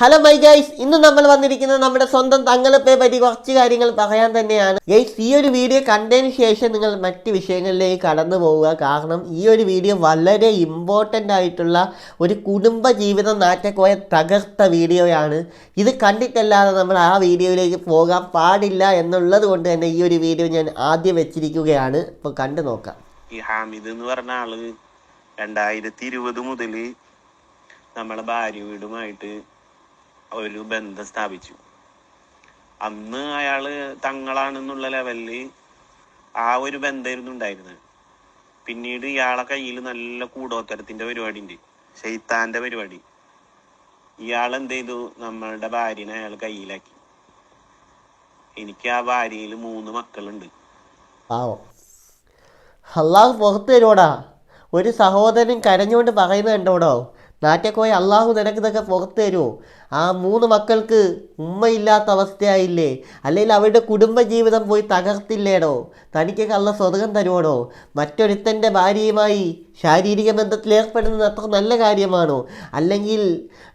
Hello my guys ഇന്ന് നമ്മൾ വന്നിരിക്കുന്നത് നമ്മുടെ സ്വന്തം തങ്ങളെ പറ്റി കുറച്ച് കാര്യങ്ങൾ പറയാൻ തന്നെയാണ്. ഗൈസ് ഈ ഒരു വീഡിയോ കണ്ടതിന് ശേഷം നിങ്ങൾ മറ്റ് വിഷയങ്ങളിലേക്ക് കടന്നു പോവുക. കാരണം ഈ ഒരു വീഡിയോ വളരെ ഇമ്പോർട്ടന്റ് ആയിട്ടുള്ള ഒരു കുടുംബ ജീവിതം നാറ്റക്കോയ തകർത്ത വീഡിയോയാണ് ഇത് കണ്ടിട്ടല്ലാതെ നമ്മൾ ആ വീഡിയോയിലേക്ക് പോകാൻ പാടില്ല എന്നുള്ളത് കൊണ്ട് തന്നെ ഈ ഒരു വീഡിയോ ഞാൻ ആദ്യം വെച്ചിരിക്കുകയാണ്. ഇപ്പോൾ കണ്ടു നോക്കാം. ഈ ഹാമിദ് എന്ന് പറഞ്ഞ ആൾ രണ്ടായിരത്തി ഇരുപത് മുതൽ നമ്മളെ ഭാര്യ വീടുമായിട്ട് ഒരു ബന്ധം സ്ഥാപിച്ചു. അന്ന് അയാൾ തങ്ങളാണെന്നുള്ള ലെവലിൽ ആ ഒരു ബന്ധമായിരുന്നു ഉണ്ടായിരുന്നത്. പിന്നീട് ഇയാളെ കയ്യിൽ നല്ല കൂടോത്തരത്തിന്റെ പരിപാടി ഉണ്ട് ഷെയ്ത്താന്റെ പരിപാടി. ഇയാൾ എന്ത് ചെയ്തു? നമ്മളുടെ ഭാര്യനെ അയാൾ കയ്യിലാക്കി. എനിക്ക് ആ ഭാര്യയിൽ മൂന്ന് മക്കളുണ്ട്. പാവം. അള്ളാഹു പുറത്തു തരുവോടാ ഒരു സഹോദരൻ കരഞ്ഞുകൊണ്ട് പറയുന്നത് കണ്ടോടോ? പോയി അള്ളാഹു നിനക്ക് ഇതൊക്കെ പുറത്തു തരുമോ ആ മൂന്ന് മക്കൾക്ക് ഉമ്മയില്ലാത്ത അവസ്ഥയായില്ലേ? അല്ലെങ്കിൽ അവരുടെ കുടുംബജീവിതം പോയി തകർത്തില്ലേടോ? തനിക്കൊക്കെ കള്ള സ്വതകം തരുവാണോ മറ്റൊരുത്തന്റെ ഭാര്യയുമായി ശാരീരിക ബന്ധത്തിൽ ഏർപ്പെടുന്നത് അത്ര നല്ല കാര്യമാണോ? അല്ലെങ്കിൽ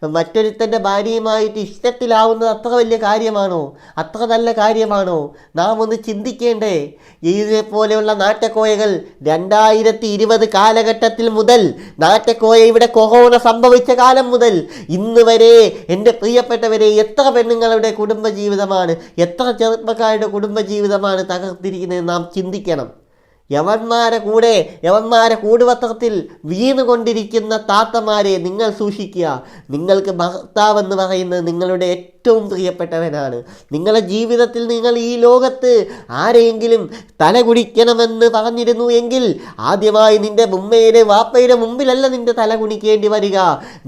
മറ്റൊരുത്തന്റെ ഭാര്യയുമായിട്ട് ഇഷ്ടത്തിലാവുന്നത് അത്ര വലിയ കാര്യമാണോ? അത്ര നല്ല കാര്യമാണോ? നാം ഒന്ന് ചിന്തിക്കേണ്ടേ. ഇതേപോലെയുള്ള നാട്ടക്കോയകൾ രണ്ടായിരത്തി ഇരുപത് കാലഘട്ടത്തിൽ മുതൽ നാട്ടക്കോയ ഇവിടെ കൊറോണ സംഭവിച്ച കാലം മുതൽ ഇന്ന് വരെ എന്റെ പ്രിയപ്പെട്ടവരെ എത്ര പെണ്ണുങ്ങളുടെ കുടുംബജീവിതമാണ് എത്ര ചെറുപ്പക്കാരുടെ കുടുംബജീവിതമാണ് തകർത്തിരിക്കുന്നത് നാം ചിന്തിക്കണം. യവന്മാരെ കൂടെ യവന്മാരെ കൂടുവത്രത്തിൽ വീണുകൊണ്ടിരിക്കുന്ന താത്തമാരെ നിങ്ങൾ സൂക്ഷിക്കുക. നിങ്ങൾക്ക് ഭർത്താവെന്ന് പറയുന്നത് നിങ്ങളുടെ ഏറ്റവും പ്രിയപ്പെട്ടവനാണ്. നിങ്ങളുടെ ജീവിതത്തിൽ നിങ്ങൾ ഈ ലോകത്ത് ആരെയെങ്കിലും തല കുടിക്കണമെന്ന് പറഞ്ഞിരുന്നു എങ്കിൽ ആദ്യമായി നിന്റെ ഉമ്മയുടെ വാപ്പയുടെ മുമ്പിലല്ല നിന്റെ തല കുണിക്കേണ്ടി വരിക.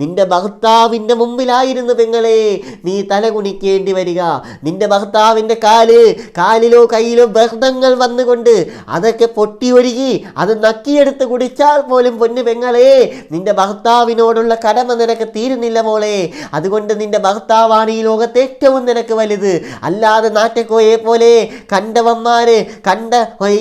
നിന്റെ ഭർത്താവിന്റെ മുമ്പിലായിരുന്നു പെങ്ങളെ നീ തല കുണിക്കേണ്ടി വരിക. നിന്റെ ഭർത്താവിന്റെ കാൽ കാലിലോ കയ്യിലോ ബന്ധങ്ങൾ വന്നുകൊണ്ട് അതൊക്കെ പൊട്ടി ഒരുകി അത് നക്കിയെടുത്ത് കുടിച്ചാൽ പോലും പൊന്നു പെങ്ങളെ നിന്റെ ഭർത്താവിനോടുള്ള കടമ നിനക്ക് തീരുന്നില്ല മോളെ. അതുകൊണ്ട് നിന്റെ ഭർത്താവാണ് ഈ ലോകത്തെ ഏറ്റവും നിനക്ക് വലുത്. അല്ലാതെ നാറ്റക്കോയെ പോലെ കണ്ടവന്മാര് കണ്ട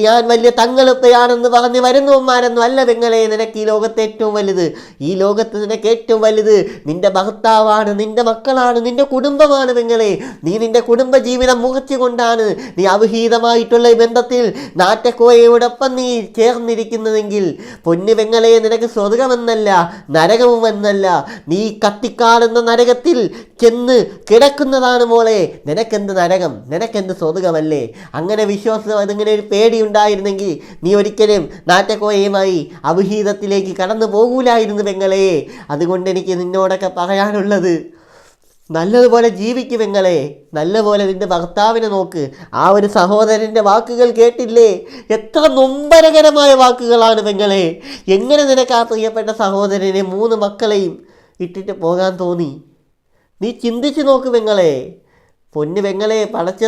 ഞാൻ വലിയ തങ്ങളുപ്പയാണെന്ന് പറഞ്ഞ് വരുന്നവന്മാരൊന്നും അല്ല നിങ്ങളെ നിനക്ക് ഈ ലോകത്ത് ഏറ്റവും വലുത്. ഈ ലോകത്ത് നിനക്ക് ഏറ്റവും വലുത് നിന്റെ ഭർത്താവാണ് നിന്റെ മക്കളാണ് നിന്റെ കുടുംബമാണ് നിങ്ങളെ നീ നിന്റെ കുടുംബ ജീവിതം മുഖച്ചുകൊണ്ടാണ് നീ അവിഹീതമായിട്ടുള്ള ബന്ധത്തിൽ നാറ്റക്കോയയോടൊപ്പം നീ ചേർന്നിരിക്കുന്നതെങ്കിൽ പൊന്നു വെങ്ങളെ നിനക്ക് സ്വർഗമെന്നല്ല നരകവുമെന്നല്ല. നീ കത്തിക്കാടുന്ന നരകത്തിൽ ചെന്ന് കിടക്കുന്നതാണ് മോളെ. നിനക്കെന്ത് നരകം? നിനക്കെന്ത് സ്വർഗമല്ലേ അങ്ങനെ വിശ്വാസം അതിങ്ങനെ ഒരു പേടി ഉണ്ടായിരുന്നെങ്കിൽ നീ ഒരിക്കലും നാറ്റക്കോയയുമായി അവിഹീതത്തിലേക്ക് കടന്നു പോകൂലായിരുന്നു പെങ്ങളെ. അതുകൊണ്ട് എനിക്ക് നിന്നോടൊക്കെ പറയാനുള്ളത് നല്ലതുപോലെ ജീവിക്കും പെങ്ങളെ. നല്ലപോലെ നിന്റെ ഭർത്താവിനെ നോക്ക്. ആ ഒരു സഹോദരന്റെ വാക്കുകൾ കേട്ടില്ലേ? എത്ര നൊമ്പരകരമായ വാക്കുകളാണ് പെങ്ങളെ. എങ്ങനെ നിനക്ക് ആ പ്രിയപ്പെട്ട സഹോദരനെ മൂന്ന് മക്കളെയും ഇട്ടിട്ട് പോകാൻ തോന്നി? നീ ചിന്തിച്ചു നോക്ക് വെങ്ങളെ. പൊന്നു വെങ്ങളെ പടച്ച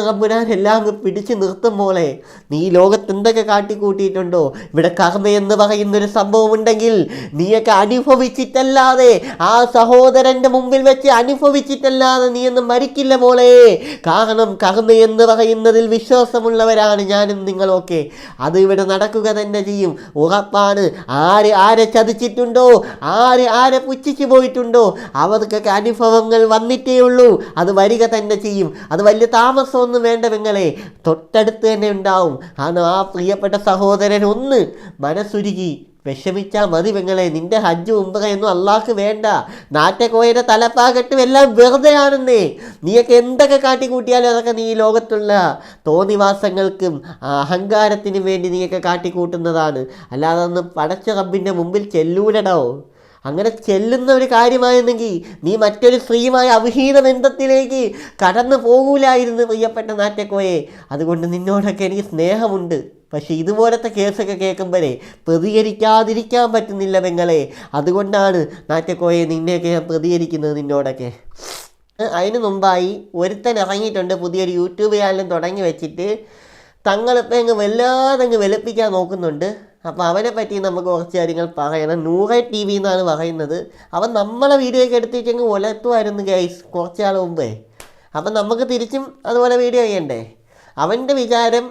എല്ലാം പിടിച്ചു നിർത്തും പോലെ നീ ലോകത്ത് എന്തൊക്കെ കാട്ടിക്കൂട്ടിയിട്ടുണ്ടോ? ഇവിടെ കർമ്മ എന്ന് പറയുന്നൊരു സംഭവം ഉണ്ടെങ്കിൽ നീയൊക്കെ അനുഭവിച്ചിട്ടല്ലാതെ ആ സഹോദരന്റെ മുമ്പിൽ വെച്ച് അനുഭവിച്ചിട്ടല്ലാതെ നീ മരിക്കില്ല മോളെ. കാരണം കർമ്മ എന്ന് പറയുന്നതിൽ വിശ്വാസമുള്ളവരാണ് ഞാനും നിങ്ങളൊക്കെ. അത് ഇവിടെ നടക്കുക തന്നെ ചെയ്യും. ഉറപ്പാണ്. ആര് ആരെ ചതിച്ചിട്ടുണ്ടോ? ആര് ആരെ പുച്ഛിച്ചു പോയിട്ടുണ്ടോ? അവർക്കൊക്കെ അനുഭവങ്ങൾ വന്നിട്ടേ ഉള്ളൂ. അത് വരിക തന്നെ ചെയ്യും. അത് വലിയ താമസമൊന്നും വേണ്ട നിങ്ങളെ തൊട്ടടുത്ത് തന്നെ ഉണ്ടാവും. കാരണം ആ പ്രിയപ്പെട്ട സഹോദരൻ ഒന്ന് മനസ്സുരുകി വിഷമിച്ചാൽ മതി പെങ്ങളെ നിന്റെ ഹജ്ജ് ഉമ്പകയൊന്നും അള്ളാഹ്ക്ക് വേണ്ട. നാറ്റക്കോയുടെ തലപ്പാകട്ടും എല്ലാം വെറുതെയാണെന്നേ. നീയൊക്കെ എന്തൊക്കെ കാട്ടിക്കൂട്ടിയാലും അതൊക്കെ നീ ലോകത്തുള്ള തോന്നിവാസങ്ങൾക്കും അഹങ്കാരത്തിനും വേണ്ടി നീയൊക്കെ കാട്ടിക്കൂട്ടുന്നതാണ്. അല്ലാതെ ഒന്ന് പടച്ച റബ്ബിന്റെ മുമ്പിൽ ചെല്ലൂലടോ. അങ്ങനെ ചെല്ലുന്ന ഒരു കാര്യമായിരുന്നെങ്കിൽ നീ മറ്റൊരു സ്ത്രീയുമായ അവിഹീന ബന്ധത്തിലേക്ക് കടന്നു പോകൂലായിരുന്നു പ്രിയപ്പെട്ട നാറ്റക്കോയെ. അതുകൊണ്ട് നിന്നോടൊക്കെ എനിക്ക് സ്നേഹമുണ്ട്. പക്ഷേ ഇതുപോലത്തെ കേസൊക്കെ കേൾക്കുമ്പോഴേ പ്രതികരിക്കാതിരിക്കാൻ പറ്റുന്നില്ല പെങ്ങളെ. അതുകൊണ്ടാണ് നാറ്റക്കോയെ നിന്നെയൊക്കെ ഞാൻ പ്രതികരിക്കുന്നത് നിന്നോടൊക്കെ. അതിന് മുമ്പായി ഒരുത്തൻ ഇറങ്ങിയിട്ടുണ്ട് പുതിയൊരു യൂട്യൂബ് ചാനലും തുടങ്ങി വെച്ചിട്ട് തങ്ങളിപ്പോൾ അങ്ങ് വല്ലാതെ അങ്ങ് വെളുപ്പിക്കാൻ നോക്കുന്നുണ്ട്. അപ്പോൾ അവനെ പറ്റി നമുക്ക് കുറച്ച് കാര്യങ്ങൾ പറയണം. നൂറെ ടി വി എന്നാണ് പറയുന്നത്. അവൻ നമ്മളെ വീഡിയോ ഒക്കെ എടുത്തിട്ട് അങ്ങ് ഒലത്തുമായിരുന്നു ഗൈസ് കുറച്ച് നാൾ മുമ്പേ. അപ്പം നമുക്ക് തിരിച്ചും അതുപോലെ വീഡിയോ ചെയ്യണ്ടേ? അവന്റെ വിചാരം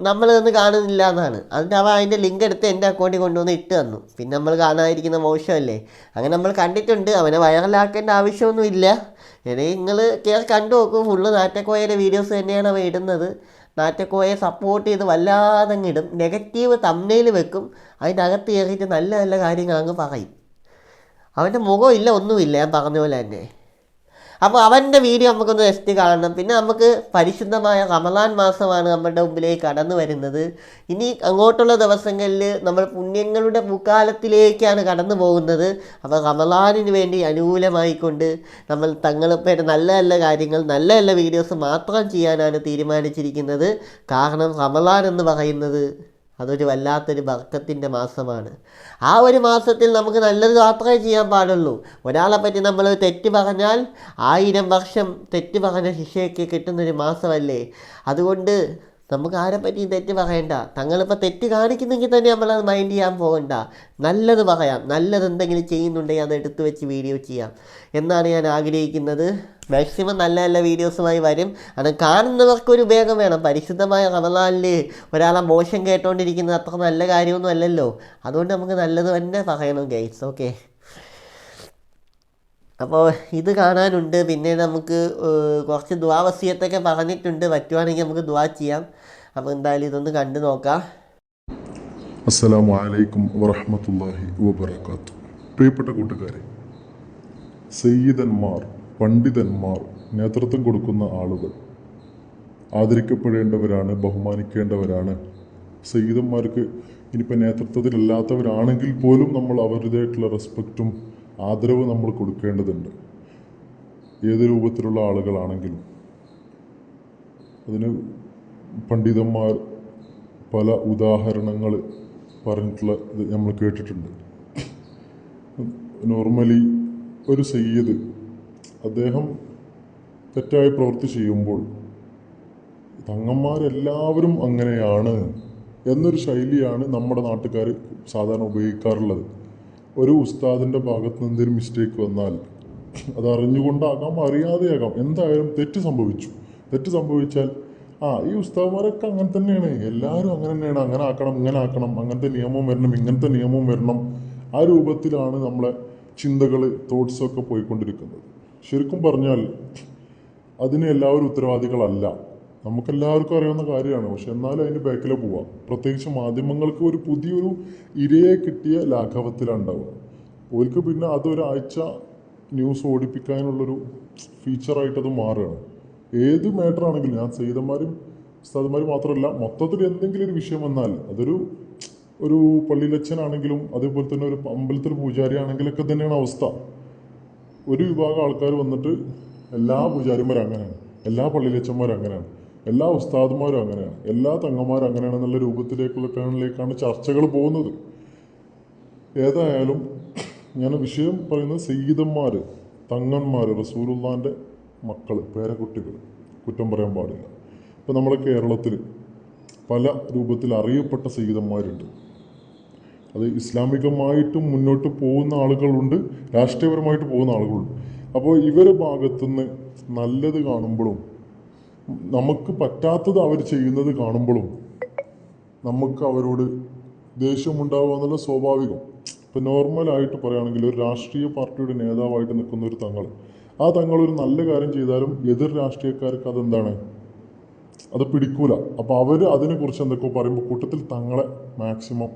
നമ്മളിതൊന്നും കാണുന്നില്ല എന്നാണ്. എന്നിട്ട് അവൻ അതിന്റെ ലിങ്ക് എടുത്ത് എന്റെ അക്കൗണ്ടിൽ കൊണ്ടുവന്ന് ഇട്ട് തന്നു. പിന്നെ നമ്മൾ കാണാതിരിക്കുന്ന മോശമല്ലേ? അങ്ങനെ നമ്മൾ കണ്ടിട്ടുണ്ട്. അവനെ വൈറലാക്കേണ്ട ആവശ്യമൊന്നുമില്ല. ഇനി നിങ്ങൾ കയറി കണ്ടു നോക്കും. ഫുള്ള് നാറ്റക്കോയയുടെ വീഡിയോസ് തന്നെയാണ് അവ ഇടുന്നത്. നാറ്റക്കോയെ സപ്പോർട്ട് ചെയ്ത് വല്ലാതെ ഇടും നെഗറ്റീവ് തമ്മനയിൽ വെക്കും. അതിന്റെ അകത്ത് കയറിയിട്ട് നല്ല നല്ല കാര്യങ്ങൾ അങ്ങ് പറയും. അവന്റെ മുഖമില്ല ഒന്നുമില്ല. ഞാൻ പറഞ്ഞ പോലെ തന്നെ. അപ്പോൾ അവന്റെ വീഡിയോ നമുക്കൊന്ന് ജസ്റ്റ് കാണണം. പിന്നെ നമുക്ക് പരിശുദ്ധമായ റമദാൻ മാസമാണ് നമ്മുടെ മുമ്പിലേക്ക് കടന്നു വരുന്നത്. ഇനി അങ്ങോട്ടുള്ള ദിവസങ്ങളിൽ നമ്മൾ പുണ്യങ്ങളുടെ മുക്കാലത്തിലേക്കാണ് കടന്നു പോകുന്നത്. അപ്പോൾ റമദാനിന് വേണ്ടി അനുകൂലമായിക്കൊണ്ട് നമ്മൾ തങ്ങളിപ്പയുടെ നല്ല നല്ല കാര്യങ്ങൾ നല്ല നല്ല വീഡിയോസ് മാത്രം ചെയ്യാനാണ് തീരുമാനിച്ചിരിക്കുന്നത്. കാരണം റമദാൻ എന്ന് പറയുന്നത് അതൊരു വല്ലാത്തൊരു ബർക്കത്തിന്റെ മാസമാണ്. ആ ഒരു മാസത്തിൽ നമുക്ക് നല്ലൊരു മാത്രമേ ചെയ്യാൻ പാടുള്ളൂ. ഒരാളെ പറ്റി നമ്മൾ തെറ്റ് പറഞ്ഞാൽ ആയിരം വർഷം തെറ്റ് പറഞ്ഞ ശിക്ഷയൊക്കെ കിട്ടുന്നൊരു മാസമല്ലേ? അതുകൊണ്ട് നമുക്ക് ആരെ പറ്റിയും തെറ്റ് പറയണ്ട. തങ്ങളിപ്പോൾ തെറ്റ് കാണിക്കുന്നെങ്കിൽ തന്നെ നമ്മളത് മൈൻഡ് ചെയ്യാൻ പോകണ്ട. നല്ലത് പറയാം. നല്ലത് എന്തെങ്കിലും ചെയ്യുന്നുണ്ടെങ്കിൽ അത് എടുത്തു വെച്ച് വീഡിയോ ചെയ്യാം. എന്നാണ് ഞാൻ ആഗ്രഹിക്കുന്നത്. മാക്സിമം നല്ല നല്ല വീഡിയോസുമായി വരും. അത് കാണുന്നവർക്കൊരു ഉപയോഗം വേണം. പരിശുദ്ധമായ റമദാനിൽ ഒരാളെ മോശം കേട്ടോണ്ടിരിക്കുന്നത് അത്ര നല്ല കാര്യമൊന്നും അല്ലല്ലോ. അതുകൊണ്ട് നമുക്ക് നല്ലത് തന്നെ പറയണം ഗൈസ് ഓക്കെ അപ്പോൾ ഇത് കാണാനുണ്ട്. പിന്നെ നമുക്ക് കുറച്ച് ദ്വാവസ്യത്തൊക്കെ പറഞ്ഞിട്ടുണ്ട്. പറ്റുവാണെങ്കിൽ നമുക്ക് ദ്വാ ചെയ്യാം. അപ്പോൾ എന്തായാലും ഇതൊന്ന് കണ്ടു നോക്കാം. അസ്സലാമു അലൈക്കും വറഹ്മത്തുള്ളാഹി വബറകാത്തു പ്രിയപ്പെട്ട കൂട്ടുകാരെ സയ്യിദന്മാർ പണ്ഡിതന്മാർ നേതൃത്വം കൊടുക്കുന്ന ആളുകൾ. ആദരിക്കപ്പെടേണ്ടവരാണ് ബഹുമാനിക്കേണ്ടവരാണ്. സയ്യിദന്മാർക്ക് ഇനിയിപ്പോൾ നേതൃത്വത്തിലല്ലാത്തവരാണെങ്കിൽ പോലും നമ്മൾ അവരുടേതായിട്ടുള്ള റെസ്പെക്റ്റും ആദരവും നമ്മൾ കൊടുക്കേണ്ടതുണ്ട്. ഏത് രൂപത്തിലുള്ള ആളുകളാണെങ്കിലും. അതിന് പണ്ഡിതന്മാർ പല ഉദാഹരണങ്ങൾ പറഞ്ഞിട്ടുള്ള ഇത് നമ്മൾ കേട്ടിട്ടുണ്ട്. നോർമലി ഒരു സയ്യിദ് അദ്ദേഹം തെറ്റായ പ്രവൃത്തി ചെയ്യുമ്പോൾ തങ്ങന്മാരെല്ലാവരും അങ്ങനെയാണ് എന്നൊരു ശൈലിയാണ് നമ്മുടെ നാട്ടുകാർ സാധാരണ ഉപയോഗിക്കാറുള്ളത്. ഒരു ഉസ്താദിന്റെ ഭാഗത്ത് നിന്ന് എന്തെങ്കിലും മിസ്റ്റേക്ക് വന്നാൽ അത് അറിഞ്ഞുകൊണ്ടാകാം അറിയാതെയാകാം. എന്തായാലും തെറ്റ് സംഭവിച്ചു. തെറ്റ് സംഭവിച്ചാൽ ആ ഈ ഉസ്താദ്മാരൊക്കെ അങ്ങനെ തന്നെയാണ്. എല്ലാവരും അങ്ങനെ തന്നെയാണ്. അങ്ങനെ ആക്കണം ഇങ്ങനെ ആക്കണം അങ്ങനത്തെ നിയമം വരണം ഇങ്ങനത്തെ നിയമം വരണം. ആ രൂപത്തിലാണ് നമ്മളെ ചിന്തകൾ തോട്ട്സൊക്കെ പോയിക്കൊണ്ടിരിക്കുന്നത്. ശരിക്കും പറഞ്ഞാൽ അതിന് എല്ലാവരും ഉത്തരവാദികളല്ല. നമുക്കെല്ലാവർക്കും അറിയാവുന്ന കാര്യമാണ്. പക്ഷെ എന്നാലും അതിന്റെ ബാക്കിൽ പോവാം. പ്രത്യേകിച്ച് മാധ്യമങ്ങൾക്ക് ഒരു പുതിയൊരു ഇരയെ കിട്ടിയ ലാഘവത്തിലാണ് ഉണ്ടാവുക. ഓർക്ക് പിന്നെ അതൊരാഴ്ച ന്യൂസ് ഓടിപ്പിക്കാനുള്ളൊരു ഫീച്ചറായിട്ടത് മാറുകയാണ്. ഏത് മാറ്റർ ആണെങ്കിലും ഞാൻ സയ്യിദന്മാരും ഉസ്താദന്മാരും മാത്രമല്ല മൊത്തത്തിൽ എന്തെങ്കിലും ഒരു വിഷയം വന്നാൽ അതൊരു ഒരു പള്ളിയിലച്ഛനാണെങ്കിലും അതേപോലെ തന്നെ ഒരു അമ്പലത്തിൽ പൂജാരി ആണെങ്കിലൊക്കെ തന്നെയാണ് അവസ്ഥ. ഒരു വിഭാഗം ആൾക്കാർ വന്നിട്ട് എല്ലാ പൂജാരിമാരും അങ്ങനെയാണ്. എല്ലാ പള്ളിയിലച്ചന്മാരും അങ്ങനെയാണ്. എല്ലാ ഉസ്താദുമാരും അങ്ങനെയാണ്. എല്ലാ തങ്ങന്മാരും അങ്ങനെയാണെന്നുള്ള രൂപത്തിലേക്കുള്ള കാണിലേക്കാണ് ചർച്ചകൾ പോകുന്നത്. ഏതായാലും ഞാൻ വിഷയം പറയുന്നത് സയ്യിദന്മാർ തങ്ങന്മാർ റസൂലുള്ളാന്റെ മക്കൾ പേരക്കുട്ടികൾ കുറ്റം പറയാൻ പാടില്ല. ഇപ്പം നമ്മുടെ കേരളത്തിൽ പല രൂപത്തിൽ അറിയപ്പെട്ട സയ്യിദന്മാരുണ്ട്. അത് ഇസ്ലാമികമായിട്ടും മുന്നോട്ട് പോകുന്ന ആളുകളുണ്ട് രാഷ്ട്രീയപരമായിട്ട് പോകുന്ന ആളുകളുണ്ട്. അപ്പോൾ ഇവർ ഭാഗത്തുനിന്ന് നല്ലത് കാണുമ്പോഴും നമുക്ക് പറ്റാത്തത് അവർ ചെയ്യുന്നത് കാണുമ്പോഴും നമുക്ക് അവരോട് ദേഷ്യമുണ്ടാവുക എന്നുള്ള സ്വാഭാവികം. ഇപ്പം നോർമലായിട്ട് പറയുകയാണെങ്കിൽ ഒരു രാഷ്ട്രീയ പാർട്ടിയുടെ നേതാവായിട്ട് നിൽക്കുന്ന ഒരു തങ്ങൾ ആ തങ്ങൾ ഒരു നല്ല കാര്യം ചെയ്താലും എതിർ രാഷ്ട്രീയക്കാർക്ക് അതെന്താണ്? അത് പിടിക്കൂല. അപ്പോൾ അവർ അതിനെക്കുറിച്ച് എന്തൊക്കെയോ പറയുമ്പോൾ കൂട്ടത്തിൽ തങ്ങളെ മാക്സിമം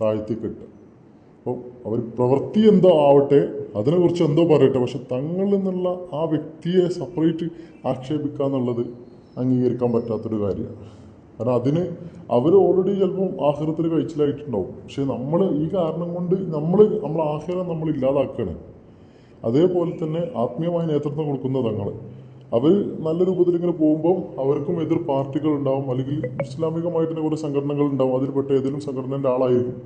താഴ്ത്തി കെട്ടുക അപ്പോൾ അവർ പ്രവൃത്തി എന്തോ ആവട്ടെ അതിനെക്കുറിച്ച് എന്തോ പറയട്ടെ പക്ഷെ തങ്ങളിൽ നിന്നുള്ള ആ വ്യക്തിയെ സെപ്പറേറ്റ് ആക്ഷേപിക്കുക എന്നുള്ളത് അംഗീകരിക്കാൻ പറ്റാത്തൊരു കാര്യമാണ്. കാരണം അതിന് അവർ ഓൾറെഡി ചിലപ്പം ആഹ്റത്തിൽ കഴിച്ചിലായിട്ടുണ്ടാവും. പക്ഷെ നമ്മൾ ഈ കാരണം കൊണ്ട് നമ്മൾ നമ്മൾ ആഹ്ലം നമ്മൾ ഇല്ലാതാക്കുകയാണ്. അതേപോലെ തന്നെ ആത്മീയമായ നേതൃത്വം കൊടുക്കുന്ന തങ്ങൾ അവർ നല്ല രൂപത്തിൽ ഇങ്ങനെ പോകുമ്പോൾ അവർക്കും എതിർ പാർട്ടികൾ ഉണ്ടാവും അല്ലെങ്കിൽ ഇസ്ലാമികമായിട്ട് കുറേ സംഘടനകൾ ഉണ്ടാവും അതിൽപ്പെട്ട ഏതെങ്കിലും സംഘടനയുടെ ആളായിരിക്കും.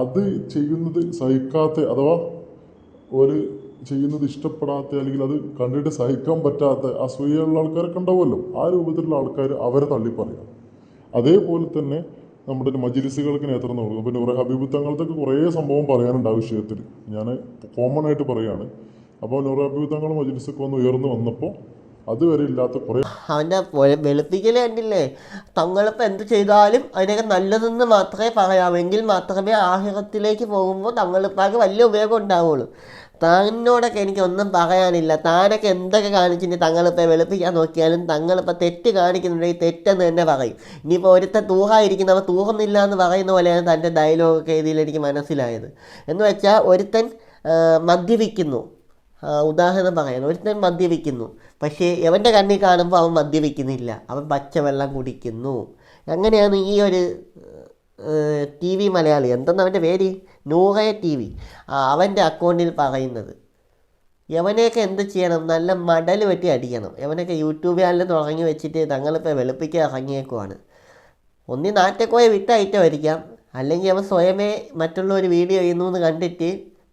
അത് ചെയ്യുന്നത് സഹിക്കാത്ത അഥവാ ഒരു ചെയ്യുന്നത് ഇഷ്ടപ്പെടാത്ത അല്ലെങ്കിൽ അത് കണ്ടിട്ട് സഹിക്കാൻ പറ്റാത്ത അസൂയുള്ള ആൾക്കാരൊക്കെ ഉണ്ടാവുമല്ലോ. ആ രൂപത്തിലുള്ള ആൾക്കാർ അവരെ തള്ളിപ്പറയാം. അതേപോലെ തന്നെ നമ്മുടെ മജിലിസുകൾക്ക് നേതൃത്വം കൊടുക്കും പിന്നെ കുറേ അഭിഭുദ്ധങ്ങളത്തൊക്കെ കുറേ സംഭവം പറയാനുണ്ട് ആ വിഷയത്തിൽ. ഞാൻ കോമൺ ആയിട്ട് പറയുകയാണ് അപ്പോൾ നൂറ് അഭിഭുദ്ധങ്ങളും മജിലിസൊക്കെ വന്ന് ഉയർന്നു വന്നപ്പോൾ അതുവരെ ഇല്ലാത്ത കുറേ അവന്റെ വെളുപ്പിക്കൽ കണ്ടില്ലേ? തങ്ങളിപ്പോൾ എന്ത് ചെയ്താലും അതിനൊക്കെ നല്ലതെന്ന് മാത്രമേ പറയാമെങ്കിൽ മാത്രമേ ആഹിറത്തിലേക്ക് പോകുമ്പോൾ തങ്ങളിപ്പാക്ക് വലിയ ഉപയോഗം ഉണ്ടാവുള്ളൂ. താനോടൊക്കെ എനിക്ക് ഒന്നും പറയാനില്ല. താനൊക്കെ എന്തൊക്കെ കാണിച്ചിട്ട് തങ്ങളിപ്പോൾ വെളുപ്പിക്കാൻ നോക്കിയാലും തങ്ങളിപ്പോൾ തെറ്റ് കാണിക്കുന്നുണ്ടെങ്കിൽ തെറ്റെന്ന് തന്നെ പറയും. ഇനിയിപ്പോൾ ഒരുത്ത തൂഹായിരിക്കുന്നവ തൂഹുന്നില്ല എന്ന് പറയുന്ന പോലെയാണ് തന്റെ ഡയലോഗൊക്കെ ഇതിൽ എനിക്ക് മനസ്സിലായത്. എന്ന് വെച്ചാൽ ഒരുത്തൻ മദ്യപിക്കുന്നു. ഉദാഹരണം പറയാൻ ഒരുത്തൻ മദ്യപിക്കുന്നു. പക്ഷേ എവന്റെ കണ്ണിൽ കാണുമ്പോൾ അവൻ മദ്യപിക്കുന്നില്ല. അവൻ പച്ചവെള്ളം കുടിക്കുന്നു. അങ്ങനെയാണ് ഈ ഒരു ടി വി മലയാളി. എന്തെന്ന് അവന്റെ പേര്? നൂറേ ടി വി. അവന്റെ അക്കൗണ്ടിൽ പറയുന്നത്. യവനെയൊക്കെ എന്ത് ചെയ്യണം? നല്ല മടൽ വെട്ടി അടിക്കണം. യവനൊക്കെ യൂട്യൂബ് ചാനൽ തുടങ്ങി വെച്ചിട്ട് തങ്ങളിപ്പോൾ വെളുപ്പിക്കാൻ ഇറങ്ങിയേക്കുവാണ്. ഒന്നി നാറ്റക്കോയെ വിട്ട ഐറ്റമായിരിക്കാം അല്ലെങ്കിൽ അവൻ സ്വയമേ മറ്റുള്ളവർ വീഡിയോ ചെയ്യുന്നു എന്ന് കണ്ടിട്ട്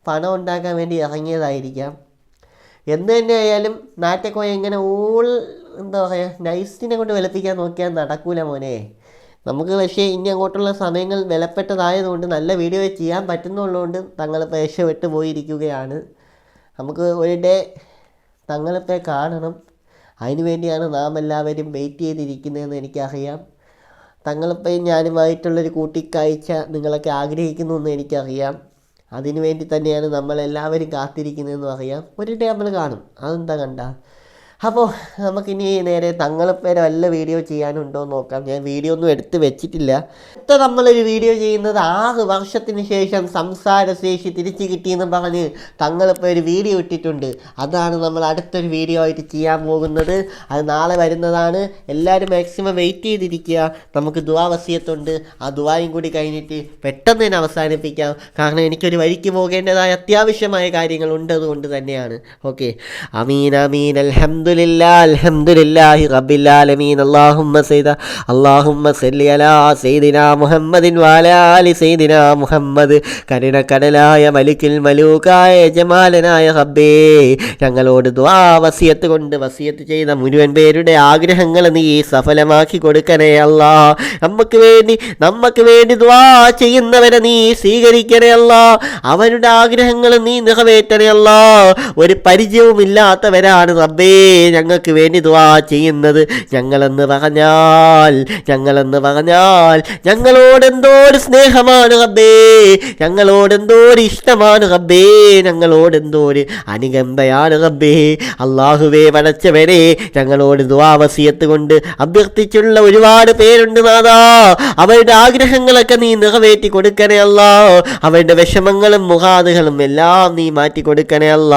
പണം ഉണ്ടാക്കാൻ വേണ്ടി ഇറങ്ങിയതായിരിക്കാം. എന്ത് തന്നെ ആയാലും നാറ്റക്കോയ ഇങ്ങനെ ഓൾ എന്താ പറയുക നൈസിനെ കൊണ്ട് വിലപ്പിക്കാൻ നോക്കിയാൽ നടക്കൂല മോനെ. നമുക്ക് പക്ഷേ ഇനി അങ്ങോട്ടുള്ള സമയങ്ങൾ വിലപ്പെട്ടതായതുകൊണ്ട് നല്ല വീഡിയോ ചെയ്യാൻ പറ്റുന്നുള്ളതുകൊണ്ട് തങ്ങൾ പേശ പോയിരിക്കുകയാണ്. നമുക്ക് ഒരു ഡേ തങ്ങളിപ്പോൾ കാണണം. അതിനുവേണ്ടിയാണ് നാം എല്ലാവരും വെയിറ്റ് ചെയ്തിരിക്കുന്നതെന്ന് എനിക്കറിയാം. തങ്ങളിപ്പോൾ ഞാനുമായിട്ടുള്ളൊരു കൂട്ടിക്കാഴ്ച നിങ്ങളൊക്കെ ആഗ്രഹിക്കുന്നു എന്ന് എനിക്കറിയാം. അതിനു വേണ്ടി തന്നെയാണ് നമ്മളെല്ലാവരും കാത്തിരിക്കുന്നതെന്ന് അറിയാം ഒരു ടേബിൾ കാണും. അതെന്താ കണ്ട? അപ്പോൾ നമുക്കിനി നേരെ തങ്ങളിപ്പേരെ വല്ല വീഡിയോ ചെയ്യാനുണ്ടോ എന്ന് നോക്കാം. ഞാൻ വീഡിയോ ഒന്നും എടുത്ത് വെച്ചിട്ടില്ല. അടുത്ത നമ്മളൊരു വീഡിയോ ചെയ്യുന്നത് ആറ് വർഷത്തിന് ശേഷം സംസാരശേഷി തിരിച്ചു കിട്ടിയെന്ന് പറഞ്ഞ് തങ്ങളിപ്പോൾ ഒരു വീഡിയോ ഇട്ടിട്ടുണ്ട്. അതാണ് നമ്മൾ അടുത്തൊരു വീഡിയോ ആയിട്ട് ചെയ്യാൻ പോകുന്നത്. അത് നാളെ വരുന്നതാണ്. എല്ലാവരും മാക്സിമം വെയിറ്റ് ചെയ്തിരിക്കുക. നമുക്ക് ദുവാ വസിയത്തുണ്ട്. ആ ദുവായും കൂടി കഴിഞ്ഞിട്ട് പെട്ടെന്ന് തന്നെ അവസാനിപ്പിക്കാം. കാരണം എനിക്കൊരു വഴിക്ക് പോകേണ്ടതായ അത്യാവശ്യമായ കാര്യങ്ങളുണ്ട് അതുകൊണ്ട് തന്നെയാണ്. ഓക്കെ അമീൻ അമീൻ. അൽഹംദുലില്ലാ അൽഹംദുലില്ലാഹി റബ്ബിൽ ആലമീൻ. അല്ലാഹുമ്മ സയ്യിദ അല്ലാഹുമ്മ സല്ലി അലാ സയ്യിദിനാ മുഹമ്മദിൻ വഅലാ ആലി സയ്യിദിനാ മുഹമ്മദ്. കരുണക്കടലായ മലിക്കിൽ മലൂക്കായ യജമാലനായ ഹബ്ബേ ഞങ്ങളോട് ദ്വാ വസിയത്ത് കൊണ്ട് വസിയത്ത് ചെയ്ത മുഴുവൻ പേരുടെ ആഗ്രഹങ്ങൾ നീ സഫലമാക്കി കൊടുക്കണേ അല്ലാ. നമുക്ക് വേണ്ടി നമുക്ക് വേണ്ടി ദ്വാ ചെയ്യുന്നവരെ നീ സ്വീകരിക്കണേ അല്ല. അവരുടെ ആഗ്രഹങ്ങൾ നീ നിറവേറ്റണേ അല്ല. ഒരു പരിചയവുമില്ലാത്തവരാണ് റബ്ബേ. ഞങ്ങൾക്ക് വേണ്ടി ദ്വാ ചെയ്യുന്നത് ഞങ്ങളെന്ന് പറഞ്ഞാൽ ഞങ്ങളെന്ന് പറഞ്ഞാൽ ഞങ്ങളോട് എന്തോ ഒരു സ്നേഹമാണ് റബ്ബേ ഞങ്ങളോട് എന്തോ ഒരു ഇഷ്ടമാണ് റബ്ബേ ഞങ്ങളോട് എന്തോ ഒരു അനുകമ്പയാണ് റബ്ബേ. അള്ളാഹുവേ വരച്ചവരെ ഞങ്ങളോട് ദ്വാവസിയത്ത് കൊണ്ട് അഭ്യർത്ഥിച്ചുള്ള ഒരുപാട് പേരുണ്ട് മാതാ. അവരുടെ ആഗ്രഹങ്ങളൊക്കെ നീ നിറവേറ്റി കൊടുക്കണേ അല്ല. അവരുടെ വിഷമങ്ങളും മുഖാതുകളും എല്ലാം നീ മാറ്റി കൊടുക്കണേ അല്ല.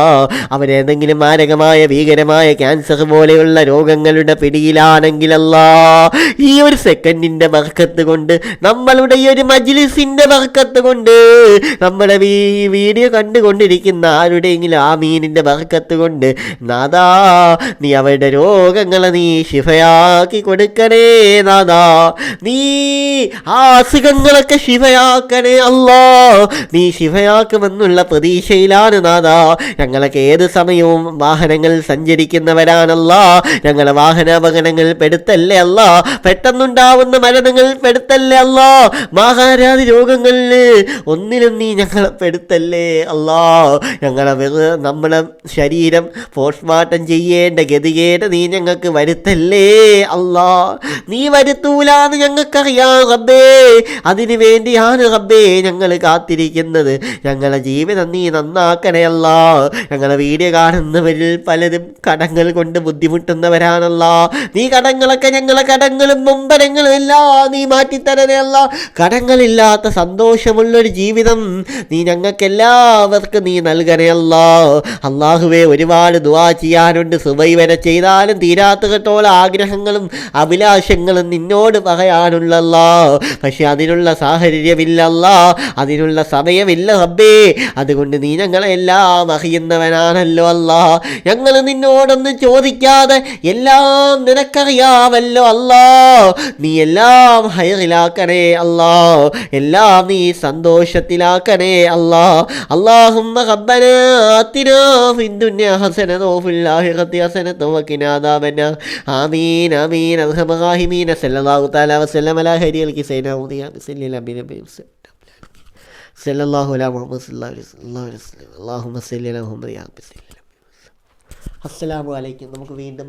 അവരേതെങ്കിലും മാരകമായ ഭീകരമായ ക്യാൻസർ പോലെയുള്ള രോഗങ്ങളുടെ പിടിയിലാണെങ്കിലല്ല ഈ ഒരു സെക്കൻഡിന്റെ ബർക്കത്ത് കൊണ്ട് നമ്മളുടെ ഈ ഒരു മജ്ലിസിന്റെ ബർക്കത്ത് കൊണ്ട് നമ്മുടെ ഈ വീഡിയോ കണ്ടുകൊണ്ടിരിക്കുന്ന ആരുടെയെങ്കിലും ആ മീനിന്റെ ബർക്കത്ത് കൊണ്ട് നാദാ നീ അവരുടെ രോഗങ്ങളെ നീ ശിഫയാക്കി കൊടുക്കണേ നാദാ നീ ആ അസുഖങ്ങളൊക്കെ ശിവയാക്കണേ അല്ലോ നീ ശിവയാക്കുമെന്നുള്ള പ്രതീക്ഷയിലാണ് നാദാ ഞങ്ങളൊക്കെ ഏത് സമയവും വാഹനങ്ങൾ സഞ്ചരിക്കുന്നവരാണല്ലോ ഞങ്ങളെ വാഹനാപകടങ്ങൾ പെടുത്തല്ലേ അല്ല. പെട്ടെന്നുണ്ടാവുന്ന മരണങ്ങൾ പെടുത്തല്ലേ അല്ലോ. മാഹാരാതി രോഗങ്ങളിൽ ഒന്നിലും നീ ഞങ്ങളെ പെടുത്തല്ലേ അല്ലാ. ഞങ്ങളെ നമ്മുടെ ശരീരം പോസ്റ്റ്മോർട്ടം ചെയ്യേണ്ട ഗതികേട് നീ ഞങ്ങൾക്ക് വരുത്തല്ലേ അല്ലാ. നീ വരുത്തൂലാന്ന് ഞങ്ങൾക്കറിയാം റബ്ബേ. അതിനു വേണ്ടിയാണ് റബ്ബേ ഞങ്ങൾ കാത്തിരിക്കുന്നത്. ഞങ്ങളെ ജീവിതം നീ നന്നാക്കണയല്ല ഞങ്ങളെ വീഡിയോ കാണുന്നവരിൽ പലരും കടങ്ങൾ കൊണ്ട് ബുദ്ധിമുട്ടുന്നവരാണല്ല. നീ കടങ്ങളൊക്കെ ഞങ്ങളെ കടങ്ങളും മുമ്പരങ്ങളും എല്ലാം നീ മാറ്റിത്തരണയല്ല കടങ്ങളില്ലാത്ത സന്തോഷമുള്ളൊരു ജീവിതം നീ ഞങ്ങൾക്കെല്ലാവർക്കും നീ നൽകണയല്ല അള്ളാഹുവെ ഒരുപാട് ദുവാ ചെയ്യാനുണ്ട്. സുബൈ വരെ ചെയ്താലും തീരാത്ത ആഗ്രഹങ്ങളും അഭിലാഷങ്ങളും നിന്നോട് പറയാനുള്ളല്ലോ. പക്ഷെ അതിനുള്ള സാഹചര്യമില്ലല്ല അതിനുള്ള സമയമില്ല റബ്ബേ. അതുകൊണ്ട് നീ ഞങ്ങളെല്ലാം അറിയുന്നവനാണല്ലോ അല്ല. ഞങ്ങൾ നിന്നോടൊന്നും ചോദിക്കാതെ എല്ലാം നിനക്കറിയാമല്ലോ അല്ലാ. നീ എല്ലാം ഹൈറിലാക്കണേ അല്ലാ. എല്ലാം നീ സന്തോഷത്തിലാക്കണേ അല്ലാ. അള്ളാഹുമ്മ റബ്ബന ആത്തിനാ ഫിദ്ദുന്യ ഹസനത വഫിൽ ആഖിറതി ഹസനത വഖിനാ അദാബന്ന ആമീൻ ആമീൻ. അർഹമറാഹിമീൻ. സല്ലല്ലാഹു തആല വസല്ലം അലാ ഹരിയൽ കിസൈന ഉദിയ ബിസ്മില്ലാഹി ബിനബി സല്ലല്ലാഹു അലാ മുഹമ്മദ് സല്ലല്ലാഹു അലൈഹി വസല്ലം. അല്ലാഹുമ്മ സല്ലി അലാ മുഹമ്മദ് യാ ബിസ്മില്ലാഹി അസ്സലാമു അലൈക്കും. നമുക്ക് വീണ്ടും